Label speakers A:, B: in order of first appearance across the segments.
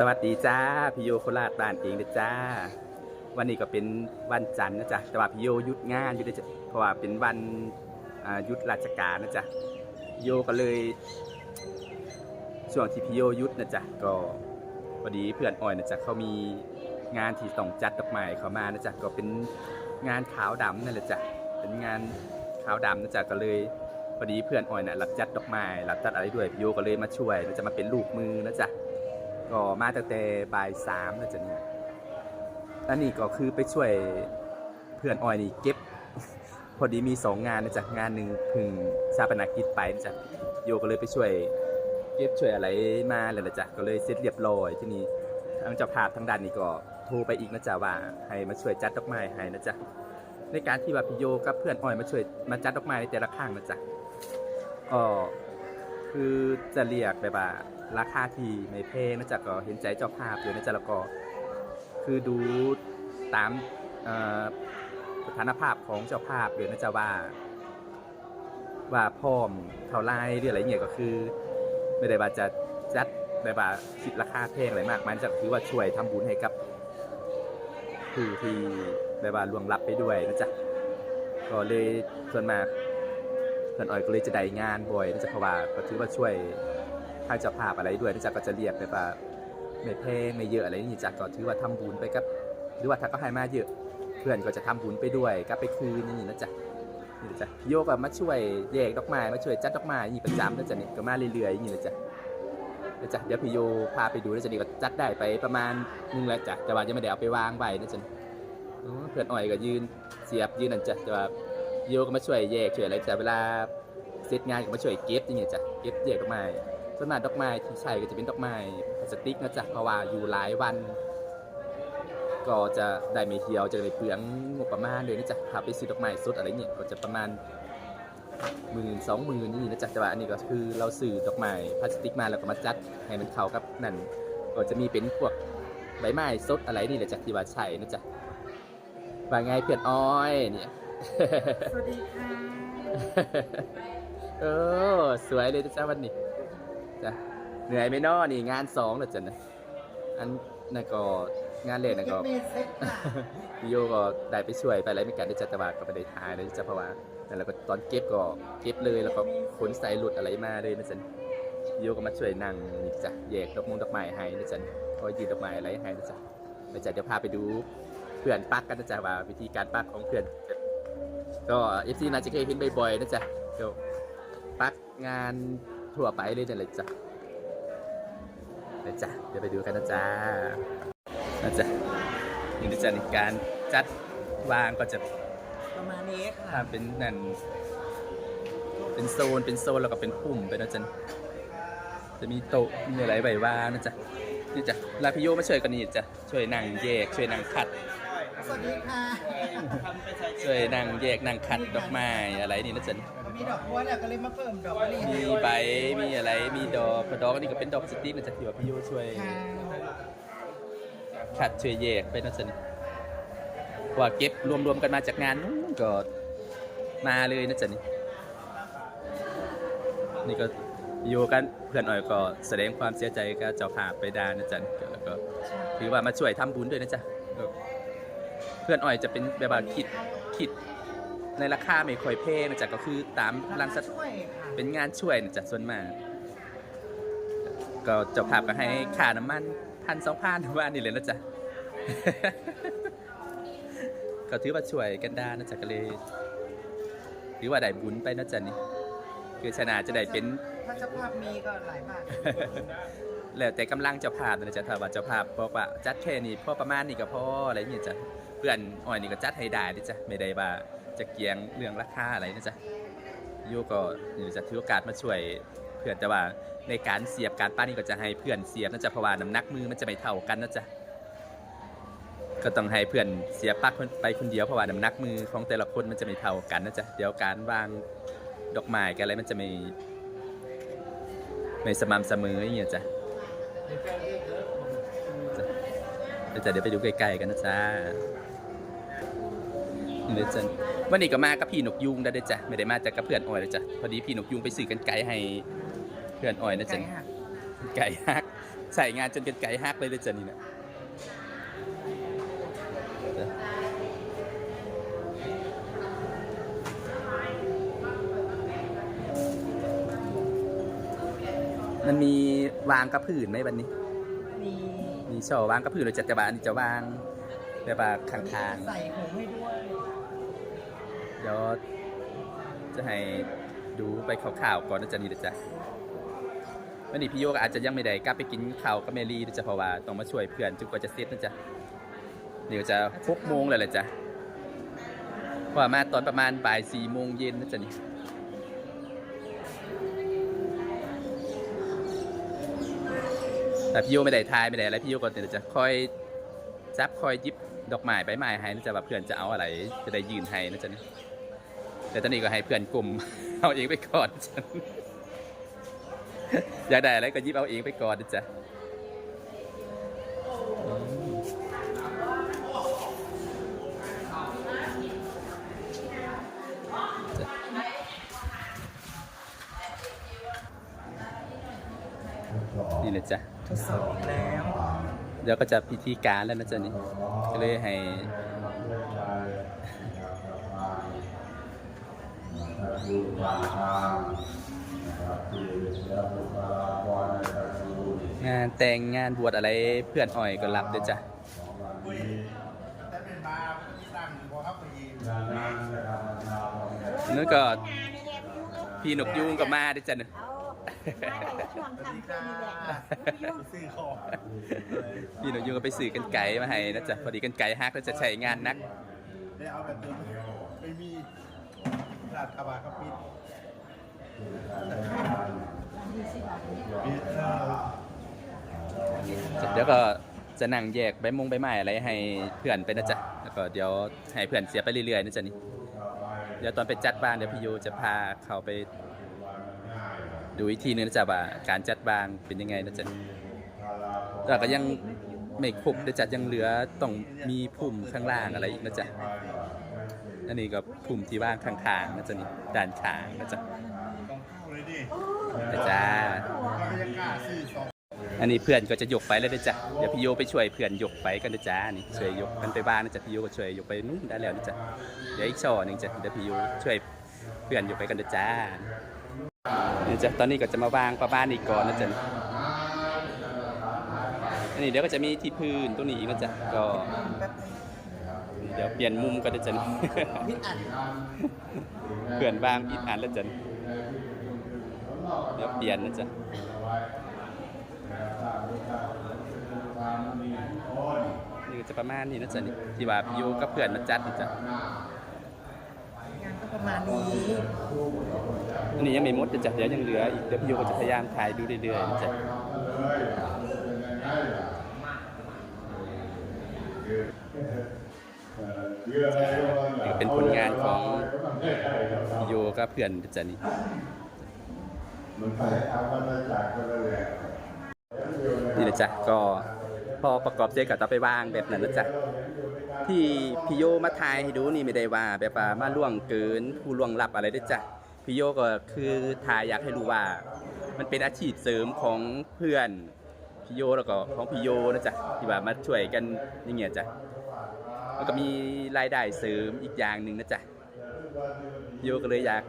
A: สวัสดีจ้าพี่โยโคราชบ้านเองนะจ้า วันนี้ก็เป็นวันจันทร์นะจ๊ะแต่ว่าพี่โยหยุดงานอยู่นะจ๊ะเพราะว่าเป็นวันหยุดราชการนะจ๊ะโยก็เลยช่วงที่พี่โยหยุดนะจ๊ะก็พอดีเพื่อนอ้อยนะจ๊ะเขามีงานที่ต้องจัดดอกไม้เขามานะจ๊ะก็เป็นงานขาวดำนั่นแหละจ้ะเป็นงานขาวดำนะจ๊ะก็เลยพอดีเพื่อนอ้อยน่ะรับจัดดอกไม้รับจัดอะไรด้วยพี่โยก็เลยมาช่วยนะจ๊ะมาเป็นลูกมือนะจ๊ะ ก็มาตั้งแต่บ่ายสามแล้วจ้ะนี่อันนี้ก็คือไปช่วยเพื่อนอ้อยนี่เก็บ พอดีมีสองงานนะจ๊ะงานหนึ่งพึ่งชาปนกิจไปนะจ๊ะโยก็เลยไปช่วย เก็บช่วยอะไรมาเลยนะจ๊ะก็เลยเสร็จเรียบร้อยที่นี่ทางเจ้าภาพทางด้านนี้ก็โทรไปอีกนะจ๊ะว่าให้มาช่วยจัดดอกไม้ให้นะจ๊ะในการที่ว่าพี่โยกับเพื่อนอ้อยมาช่วยมาจัดดอกไม้ในแต่ละข้างนะจ๊ะก็คือจะเรียกแบบว่า ราคาที่ไม่แพงนะจ๊ะก็เห็นใจเจ้าภาพอยู่นะจ๊ะแล้วก็คือดูตามเอ่อสถานภาพของเจ้าภาพเลยนะจ๊ะว่า ว่าพร้อมเท่าไรหรืออะไรเงี้ยก็คือ ไม่ได้ว่าจะจัดแบบว่าคิดราคาแพงอะไรมากมันจะถือว่าช่วยทำบุญให้กับผู้ที่แบบว่าล่วงลับไปด้วยนะจ๊ะก็เลยส่วนมากเพื่อนอ้อยก็เลยจะได้งานบ่อยนะจ๊ะเพราะว่าก็ถือว่าช่วย ทางเจ้าภาพอะไรด้วยนะจ๊ะก็จะเรียกแบบว่าไม่แพงไม่เยอะอะไรนี่จ๊ะก็ถือว่าทำบุญไปกับหรือว่าถ้าก็ให้มาเยอะเพื่อนก็จะทำบุญไปด้วยก็ไปคืนนี่นะจ๊ะนี่นะจ๊ะโยกมาช่วยแยกดอกไม้มาช่วยจัดดอกไม้นี่ประจำนะจ๊ะนี่ก็มาเรื่อยๆอย่างนี้นะจ๊ะนะจ๊ะเดี๋ยวพี่โยพาไปดูนะจ๊ะนี่ก็จัดได้ไปประมาณนึงแล้วจ้ะแต่ว่ายังไม่ได้เอาไปวางไว้นะจ๊ะเพื่อนอ้อยก็ยืนเสียบยืนนั่นจ้ะแต่ว่าโยก็มาช่วยแยกช่วยอะไรจ้ะเวลาเสร็จงานก็มาช่วยเก็บอย่างเงี้ยจ้ะเก็บแยกดอกไม้ ส่วนมากดอกไม้ที่ใช้ก็จะเป็นดอกไม้พลาสติกนะจ๊ะเพราะว่าอยู่หลายวัน ก็จะได้ไม่เหี่ยวจะได้เปลืองงบประมาณเลยนะจ๊ะถ้าไปซื้อดอกไม้สดอะไรเงี้ยก็จะประมาณหมื่นสองหมื่นนี่นะจ๊ะแต่ว่าอันนี้ก็คือเราสื่อดอกไม้พลาสติกมาแล้วก็มาจัดให้มันเข้ากับนั่นก็จะมีเป็นพวกใบไม้สดอะไรนี่แหละจ้ะที่ว่าใช่นะจ๊ะว่าไงเพื่อนอ้อยเนี่ย
B: สวัสดีค่ะ
A: เออสวยเลยนะจ๊ะวันนี้ จ้ะเหนื่อยไหมน้อนี่งานสองแล้วจ้ะนะอันนั่นก็งานเล่นนั่นก็
B: เมสเซ็ตค่ะ
A: พี่โยก็ได้ไปช่วยไปอะไรไม่กันได้จัดแต่ว่าก็ไม่ได้ถ่ายเลยจ้ะเพราะว่านั่นแล้วก็ตอนเก็บก็เก็บเลยแล้วก็ขนใส่หลุดอะไรมาเลยนะจ๊ะพี่โยก็มาช่วยนั่งนี่จ้ะแยกดอกมงดอกไม้ให้นะจ๊ะคอยยืนดอกไม้อะไรให้นะจ๊ะไปจ้ะเดี๋ยวพาไปดูเพื่อนปักกันนะจ๊ะว่าวิธีการปักของเพื่อนจะก็เอฟซีน่าจะเคยเห็นบ่อยๆนะจ๊ะเดี๋ยวปักงาน ทั่วไปเลยนั่นแหละจ้ะไปจ้ะเดี๋ยวไปดูกันนะจ๊ะนะจ๊ะนี่นะจ๊ะในการจัดวางก็จะ
B: ประมาณนี้ค่ะ
A: ทำเป็นนั่นเป็นโซนเป็นโซนแล้วก็เป็นปุ่มไปนะจ๊ะจะมีโต๊ะมีอะไรใบว่างนะจ๊ะนี่จ้ะลาพิโยมาช่วยกันนี่จ้ะช่วยนั่งแยกช่วยนั่งขัด
B: สวัสดีค่ะ
A: ช่วยนั่งแยกนั่งขัดดอกไม้อะไรนี่นะจ๊ะ
B: มีดอกบัวแล้วก็เลยมาเพิ่มดอกมะลิ
A: มีใบมีอะไรมีดอกดอกนนี้ก็เป็นดอกพลาสติกมันจะที่ว่าพี่โยช่วย
B: ค่ะ
A: ขัดช่วยแยกไปนะจ๊ะนี่ว่าเก็บรวมๆกันมาจากงานนู้นก็มาเลยนะจ๊ะนี่นี่ก็อยู่กันเพื่อนอ้อยก็แสดงความเสียใจกับเจ้าภาพไปดานะจ๊ะแล้วก็ถือว่ามาช่วยทำบุญด้วยนะจ๊ะเพื่อนอ้อยจะเป็นแบบว่าคิดคิด ในราคาไม่ค่อยแพงนะจ๊ะก็คือตามรังสัต
B: ช่วยค่ะ
A: เป็นงานช่วยนะจ๊ะส่วนมากก็เจ้าภาพก็ให้ค่าน้ำมันพันสองพันว่านี่เลยนะจ๊ะ ก็ถือว่าช่วยกันได้นะจ๊ะก็เลยถือว่าได้บุญไปนะจ๊ะนี่คือชนะจะได้เป็น
B: ถ้าเจะภาพมีก็หลายบาท
A: แล้วแต่กำลังเจ้าภาพนะจ๊ะถ้าว่าเจ้าภาพบอกว่าจัดแค่นี้พอประมาณนี้ก็พออะไรอย่างเงี้ยจ้ะเพื่อนอ้อยนี่ก็จัดให้ได้นะจ๊ะไม่ได้ว่า จะเกียงเรื่องราคาอะไรนะจ๊ะโยก็นี่จะถือโอกาสมาช่วยเพื่อนแต่ว่าในการเสียบการป้านี่ก็จะให้เพื่อนเสียบนะจ๊ะเพราะว่าน้ำหนักมือมันจะไม่เท่ากันนะจ๊ะก็ต้องให้เพื่อนเสียบปักไปคนเดียวเพราะว่าน้ำหนักมือของแต่ละคนมันจะไม่เท่ากันนะจ๊ะเดี๋ยวการวางดอกไม้กันอะไรมันจะไม่ไม่สม่ำเสมออย่างเงี้ยจ้ะจะเดี๋ยวไปดูใกล้ๆกันนะจ๊ะ เลยจ้ะวันนี้ก็มากับพี่นกยุงได้เด้อจ้ะไม่ได้มาจากกับเพื่อนอ้อยเลยจ้ะพอดีพี่นกยุงไปซื้อกันไก่ให้เพื่อนอ้อยนะ
B: ไก่
A: จ๊ะ
B: หัก
A: ไก่ฮักใส่งานจนกันไก่ฮักเลยเลยจ้ะนี่นะมันมีวางกระผืนไหมวันนี้
B: มี
A: มีช่อวางกระผืนหรือจัดกระบาลนี่จะวางแบบว่าข้างๆ
B: ใส่ผงให้ด้วย
A: เดี๋ยวจะให้ดูไปข่าวๆก่อนนะจ๊ะนี่นะจ๊ะวันนี้พี่โยกอาจจะยังไม่ได้กลับไปกินข้าวกับเมลี่นะจ๊ะเพราะว่าต้องมาช่วยเพื่อนจนกว่าจะเสร็จนะจ๊ะเดี๋ยวจะหกโมงเลยแหละจ๊ะเพราะว่ามาตอนประมาณบ่ายสี่โมงเย็นนะจ๊ะนี่แต่พี่โยไม่ได้ทายไม่ได้อะไรพี่โยก็เดี๋ยวจะค่อย จับคอยยิบดอกไม้ใบไม้ให้นะจ๊ะว่าเพื่อนจะเอาอะไรจะได้ยืนให้นะจ๊ะนี่แต่ตอนนี้ก็ให้เพื่อนกลุ่มเอาเองไปก่อนฉันอยากได้อะไรก็ยิบเอาเองไปก่อนนะจ๊ะนี่นะจ๊ะ
B: ทดสอบแล้ว
A: เดี๋ยวก็จะพิธีการแล้วนะจ๊ะนี่ก็เลยให้งานแต่งงานบวชอะไรเพื่อนอ่อยก็รับด้วยจ้ะนั่นก็พี่หนกยุงก็มาด้วยจ้ะเน อะ
C: ช่วงค่ำคืนนี่แหละยุ่ง
B: ซื้อของ
A: พี่หนกยุงก็ไปสื่อกันไก่มาให้นะจ๊ะพอดีกันไก่ฮักแล้วจะใช้งานนัก
D: ได้เอาแบบเดิมไม่มีลาดกระบะครับปิดปิดแล้ว
A: เดี๋ยวก็จะนั่งแยกใบมงใบไม้อะไรให้เพื่อนไปนะจ๊ะ แล้วก็เดี๋ยวให้เพื่อนเสียไปเรื่อยๆนะจ๊ะนี่ เดี๋ยวตอนไปจัดบ้านเดี๋ยวพี่โยจะพาเขาไป ดูอีกทีนึงนะจ๊ะว่าการจัดบานเป็นยังไงนะจ๊ะแต่ก็ยังไม่ครบนะจ๊ะยังเหลือต้องมีพุ่มข้างล่างอะไรอีกนะจ๊ะอันนี้ก็พุ่มที่ว่างข้างๆนะจ๊ะนี่ด้านข้างนะจ๊ะนะจ๊ะ
D: อั
A: นนี้เพื่อนก็จะยกไปแล้วนะจ๊ะเดี๋ยวพี่โยไปช่วยเพื่อนยกไปกันนะจ๊ะนี่ช่วยยกกันไปบ้านนะจ๊ะพี่โยก็ช่วยยกไปนู่นได้แล้วนะจ๊ะเดี๋ยวอีกช่อหนึ่งจ๊ะเดี๋ยวพี่โยช่วยเพื่อนยกไปกันนะจ๊ะ นี่จ๊ะตอนนี้ก็จะมาวางประบ้านอีกก่อนนะจ๊ะอันนี้เดี๋ยวก็จะมีที่พื้นตรงนี้อีกนะจ๊ะก็
B: แป๊บนึง
A: เดี๋ยวเปลี่ยนมุมก็ได้จ๊ะ
B: มิดอัด
A: เพื่อนวางผิดอันแล้วจ๊ะเดี๋ยวเปลี่ยนนะจ๊ะนี่ก็จะประมาณนี้นะจ๊ะนี่ที่ว่าพี่โยกับเพื่อนมาจัดนะจ๊ะ
B: งานก็ ประมาณนี้
A: อันนี้ยังไม่หมดนะจ๊ะเดี๋ยวยังเหลืออีกเดี๋ยวพี่โยก็จะพยายามถ่ายดูเรื่อยๆนะจ๊ะนี่เป็นผลงานของพี่โยกับเพื่อนนะจ๊ะนี่
D: มันไปเอามันมาจากคนละแหล่
A: นี่นะจ๊ะก็ พอประกอบเสร็จก็ต้องไปวางแบบนั้นนะจ๊ะที่พี่โยมาถ่ายให้ดูนี่ไม่ได้ว่าแบบว่ามาล่วงเกินผู้ล่วงลับอะไรด้จ้ะพี่โยก็คือถ่ายอยากให้รู้ว่า มันเป็นอาชีพเสริมของเพื่อนพี่โยแล้วก็ของพี่โยนะจ๊ะที่ว่ามาช่วยกันอย่างเงี้ยจ้ะมันก็มีรายได้เสริมอีกอย่างหนึ่งนะจ๊ะพี่โยก็เลยอยาก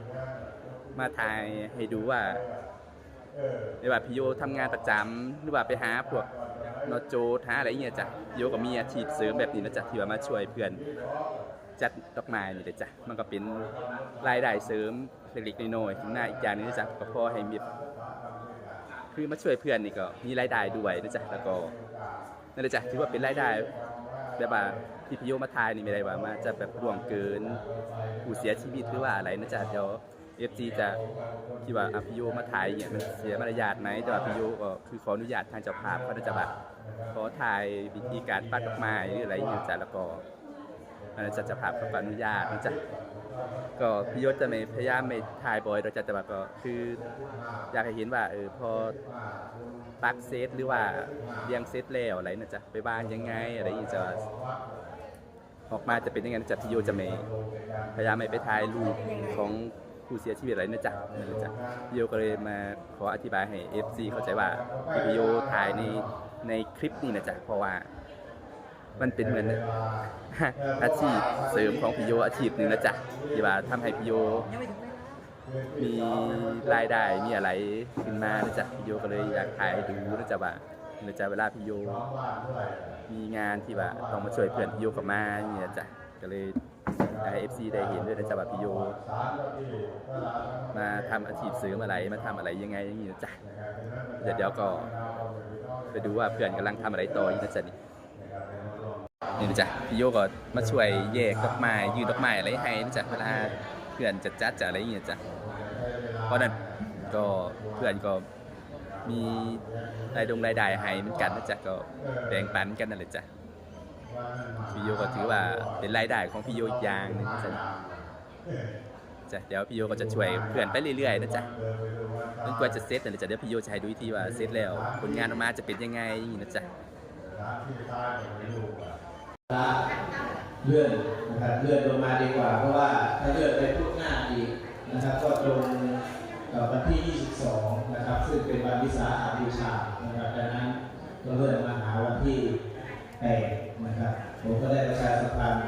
A: มาถ่ายให้ดูว่าไม่ว่าพี่โยทำงานประจำหรือว่าไปหาพวก นอโจหาอะไรเงี้ยจ้ะโยก็มีอาชีพเสริมแบบนี้นะจ๊ะที่ว่ามาช่วยเพื่อนจัดดอกไม้นี่แหละจ้ะมันก็เป็นรายได้เสริมเล็กๆน้อยๆข้างหน้าอีกอย่างนึงนะจ๊ะก็พอให้มีคือมาช่วยเพื่อนนี่ก็มีรายได้ด้วยนะจ๊ะแล้วก็นั่นแหละจ้ะถือว่าเป็นรายได้แบบว่าที่พี่โยมาทายนี่ไม่ได้ว่ามาจะแบบล่วงเกินผู้เสียชีวิตหรือว่าอะไรนะจ๊ะเดี๋ยว เอฟซีจะที่ว่าอะพี่โยมาถ่ายอย่างเงี้ยมันเสียมารยาทไหมแต่ว่าพี่โยก็คือขออนุญาตทางเจ้าภาพเขาจะแบบขอถ่ายวิธีการปัดดอกไม้หรืออะไรอย่างเงี้ยจ้ะแล้วก็อันนั้นจะเจ้าภาพเขาก็อนุญาตนะจ๊ะก็พี่โยจะไม่พยายามไม่ถ่ายบ่อยเราจะแต่ว่าก็คือ อยากให้เห็นว่าเออพอปักเซตหรือว่าเรียงเซตแล้วอะไรนะจ๊ะไปวางยังไงอะไรอย่างเงี้ยจะออกมาจะเป็นยังไงจ๊ะพี่โยจะไม่พยายามไม่ไปถ่ายรูปของ ผู้เสียชีวิตอะไรนะจ๊ะนั่นแหละจ๊ะพี่โยก็เลยมาขออธิบายให้ FC เข้าใจว่าที่พี่โยถ่ายในในคลิปนี้นะจ๊ะเพราะว่ามันเป็นเหมือนอาชีพเสริมของพี่โยอาชีพหนึ่งนะจ๊ะที่ว่าทำให้พี่โย
B: มี
A: รายได้มีอะไรขึ้นมานะจ๊ะพี่โยก็เลยอยากถ่ายดูนะจ๊ะว่านะจ๊ะเวลาพี่โยมีงานที่ว่าต้องมาช่วยเพื่อนพี่โยกับมาอย่างเงี้ยจ้ะก็เลย อยากให้ FC ได้เห็นด้วยนะจ๊ะว่าพี่โย มาทำอาชีพเสริมอะไรมาทำอะไรยังไงอย่างเงี้ยจ้ะเดี๋ยวเดี๋ยวก็ไปดูว่าเพื่อนกำลังทำอะไรต่ออยู่นะจ๊ะนี่นี่นะจ๊ะพี่โยก็มาช่วยแยกดอกไม้ยืนดอกไม้อะไรให้นะจ๊ะเวลาเพื่อนจัดจัดจะอะไรอย่างเงี้ยจ้ะเพราะนั้นก็เพื่อนก็มีรายดงรายได้ให้เหมือนกันนะจ๊ะก็แบ่งปันกันนั่นแหละจ้ะ พี่โยก็ถือว่าเป็นรายได้ของพี่โยอีกอย่างนึงนะจ๊ะจ้ะเดี๋ยวพี่โยก็จะช่วยเพื่อนไปเรื่อยๆนะจ๊ะจนกว่าจะเสร็จนั่จะเดี๋ยวพี่โยจะให้ดูอีกทีว่าเสร็จแล้วผลงานออกมาจะเป็นยังไงอย่างงี้นะจ๊ะ
E: เลื่อนนะครับเลื่อนลงมาดีกว่า เพราะว่าถ้าเลื่อนไปทุกหน้าอีกนะครับก็ตรงวันที่ 22 นะครับ ซึ่งเป็นวันวิสาขบูชานะครับดังนั้นก็เลื่อนมาหาวันที่ 8นะครับ ผมก็ได้ประชาสัมพันธ์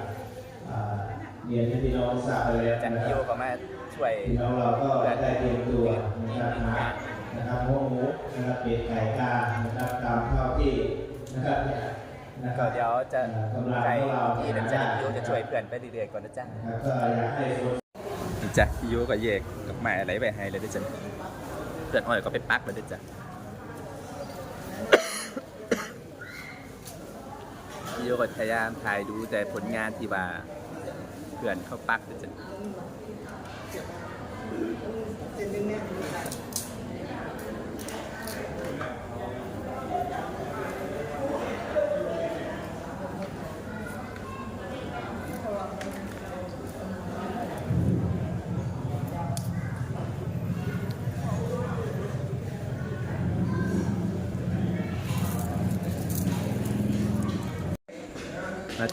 E: เรียนให้พี่น้องทราบไปแล้ว
A: จัน
E: นะ
A: พี่
E: ค
A: โย
E: รับ
A: ก็มาช่วย
E: พี่น้องเราก็ได้เตรียมตัวนะครับหานะครับหัวหมูนะครับเป็ดไก่กานะครับตามเท่าที่นะครับนะค
A: ก็
E: รับ
A: เดี๋ยวจะ
E: กำลัง
A: ใคร
E: ของเรา
A: ที่นะจ๊ะพี่โยจะช่วยเพื่อนไปเรื่อยๆก่อนนะจ๊ะ
E: นะครับก็อยากให้โซ
A: นี่จ้ะพี่โยก็แยกกับไม้อะไรไปให้เลยนะจ๊ะเพื่อนอ้อยก็ไปปักเลยนะจ๊ะพี่โยก็พยายามถ่ายดูแต่ผลงานที่ว่าเพื่อนเขาปักนะจ๊ะ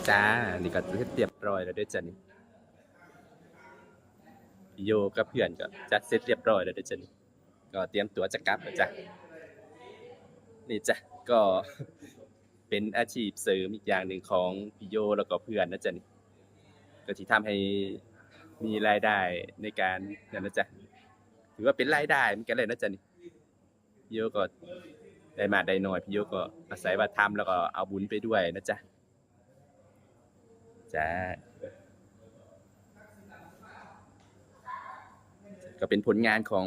A: จ๊ะนี่ก็เสร็จเรียบร้อยแล้วด้วยจ้ะนี่โยกับเพื่อนก็จัดเสร็จเรียบร้อยแล้วด้วยจ้ะนี่ก็เตรียมตัวจะกลับแล้วจ้ะนี่จ้ะก็เป็นอาชีพเสริมอีกอย่างหนึ่งของพี่โยแล้วก็เพื่อนนะจ๊ะนี่ก็ที่ทำให้มีรายได้ในการนั่นนะจ๊ะถือว่าเป็นรายได้เหมือนกันเลยนะจ๊ะนี่พี่โยก็ได้มาได้น้อยพี่โยก็อาศัยว่าทำแล้วก็เอาบุญไปด้วยนะจ๊ะ จ้าก็เป็นผลงานของ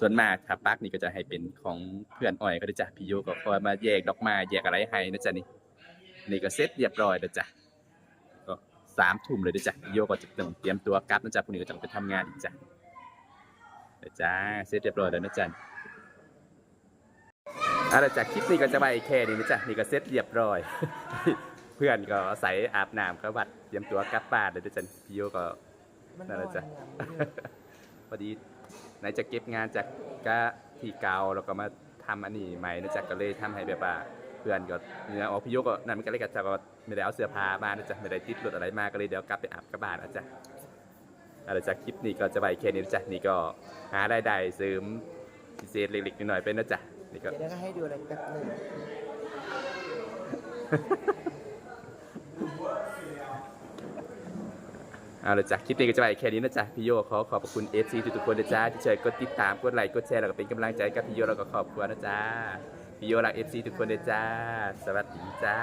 A: ส่วนมากครับปักนี่ก็จะให้เป็นของเพื่อนอ้อยก็ได้จ้ะพี่โยก็คอยมาแยกดอกไม้แยกอะไรให้นะจ๊ะนี่นี่ก็เสร็จเรียบร้อยแล้วจ้ะก็สามทุ่มเลยเด้อจ้ะพี่โยก็จะต้องเตรียมตัวกลับนะจ๊ะพรุ่งนี้ก็ต้องไปทำงานอีกจ้ะเดี๋ยวจ้าเสร็จเรียบร้อยแล้วนะจ๊ะอาละจากคลิปนี้ก็จะไปแค่นี้นะจ๊ะนี่ก็เสร็จเรียบร้อย เพื่อนก็อาศัยอาบน้ำก็บัดเตรียมตัวกลับบ้านเลยด้วยจันพี่โยก็นั่นแหละจ้ะพอดีไหนจะเก็บงานจากกะที่เก่าแล้วก็มาทำอันนี้ใหม่นะจ๊ะก็เลยทำให้แบบว่าเพื่อนก็เนี่ยอ๋อพี่โยก็นั่นมันก็เลยกะจะก็ไม่ได้เอาเสื้อผ้ามานะจ๊ะไม่ได้ติดรถอะไรมาก็เลยเดี๋ยวกลับไปอาบกลับบ้านนะจ๊ะอะไรจากคลิปนี้ก็จะไปแค่นี้นะจ๊ะนี่ก็หารายได้เสริมพิเศษเล็กๆน้อยๆไปนะจ๊ะนี่ก็
B: เดี๋ยวก็ให้ดูอะไรแป๊บหนึง
A: เอาละจ้ะคลิปนี้ก็จะไปแค่นี้นะจ๊ะพี่โยขอขอบคุณเอฟซีทุกๆคนนะจ๊ะที่เชิญกดติดตามกดไลค์กดแชร์แล้วก็เป็นกำลังใจกับพี่โยแล้วก็ขอบคุณนะจ๊ะพี่โยรักเอฟซีทุกคนนะจ๊ะสวัสดีจ้า